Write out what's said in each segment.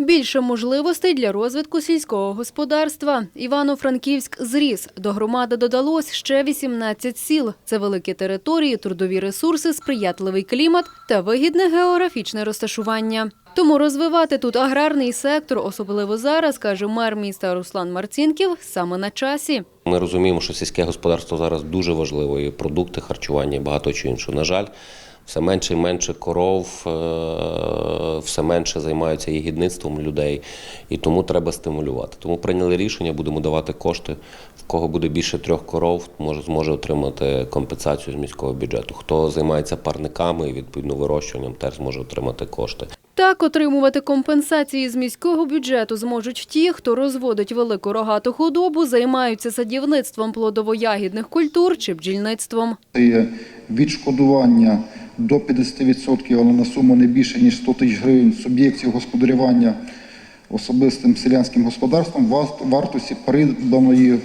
Більше можливостей для розвитку сільського господарства. Івано-Франківськ зріс. До громади додалось ще 18 сіл. Це великі території, трудові ресурси, сприятливий клімат та вигідне географічне розташування. Тому розвивати тут аграрний сектор, особливо зараз, каже мер міста Руслан Марцінків, саме на часі. Ми розуміємо, що сільське господарство зараз дуже важливо, і продукти харчування, і багато чого іншого. На жаль, все менше і менше коров, е, все менше займаються ягідництвом людей, і тому треба стимулювати. Тому прийняли рішення, будемо давати кошти. В кого буде більше трьох коров, може зможе отримати компенсацію з міського бюджету. Хто займається парниками і відповідно вирощуванням, теж зможе отримати кошти. Так отримувати компенсації з міського бюджету зможуть ті, хто розводить велику рогату худобу, займаються садівництвом плодово-ягідних культур чи бджільництвом. Це є відшкодування до 50%, але на суму не більше ніж 100 тисяч гривень суб'єктів господарювання особистим селянським господарством вартості придбаної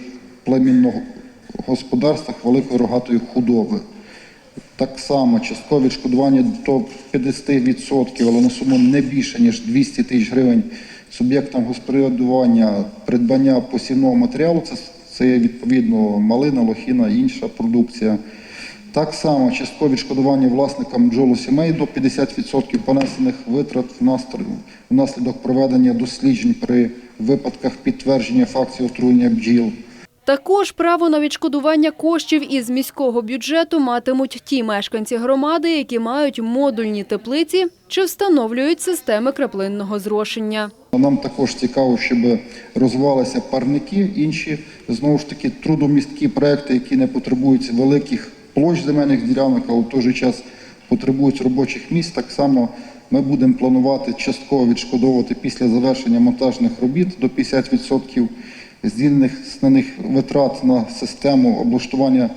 племінного господарства великої рогатої худоби. Так само часткове відшкодування до 50%, але на суму не більше ніж 200 тисяч гривень суб'єктам господарювання придбання посівного матеріалу. Це, це відповідно малина, лохіна, інша продукція. Так само часткове відшкодування власникам бджолосімей до 50% понесених витрат внаслідок проведення досліджень при випадках підтвердження фактів отруєння бджіл. Також право на відшкодування коштів із міського бюджету матимуть ті мешканці громади, які мають модульні теплиці чи встановлюють системи краплинного зрошення. Нам також цікаво, щоб розвивалися парники, інші знову ж таки трудомісткі проекти, які не потребують великих площ земельних ділянок, але в той же час потребують робочих місць. Так само ми будемо планувати частково відшкодовувати після завершення монтажних робіт до 50% здійснених витрат на систему облаштування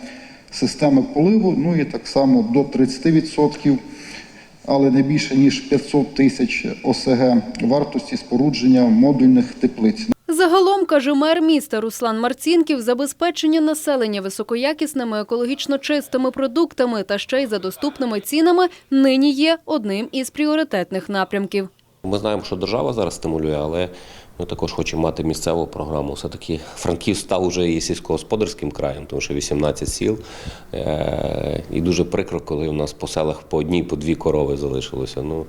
системи поливу, ну і так само до 30% але не більше ніж 500 тисяч ОСГ вартості спорудження модульних теплиць. Загалом, каже мер міста Руслан Марцінків, забезпечення населення високоякісними екологічно чистими продуктами та ще й за доступними цінами нині є одним із пріоритетних напрямків. Ми знаємо, що держава зараз стимулює, але ми також хочемо мати місцеву програму. Все-таки Франківськ став вже і сільськогосподарським краєм, тому що 18 сіл. Е, І дуже прикро, коли у нас по селах по одній, по дві корови залишилося. Ну,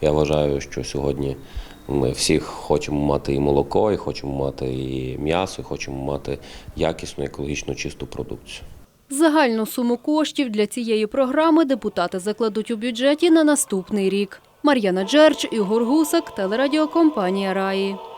я вважаю, що сьогодні ми всі хочемо мати і молоко, і хочемо мати і м'ясо, і хочемо мати якісну, екологічно чисту продукцію. Загальну суму коштів для цієї програми депутати закладуть у бюджеті на наступний рік. Мар'яна Джерч, Ігор Гусак, телерадіокомпанія Раї.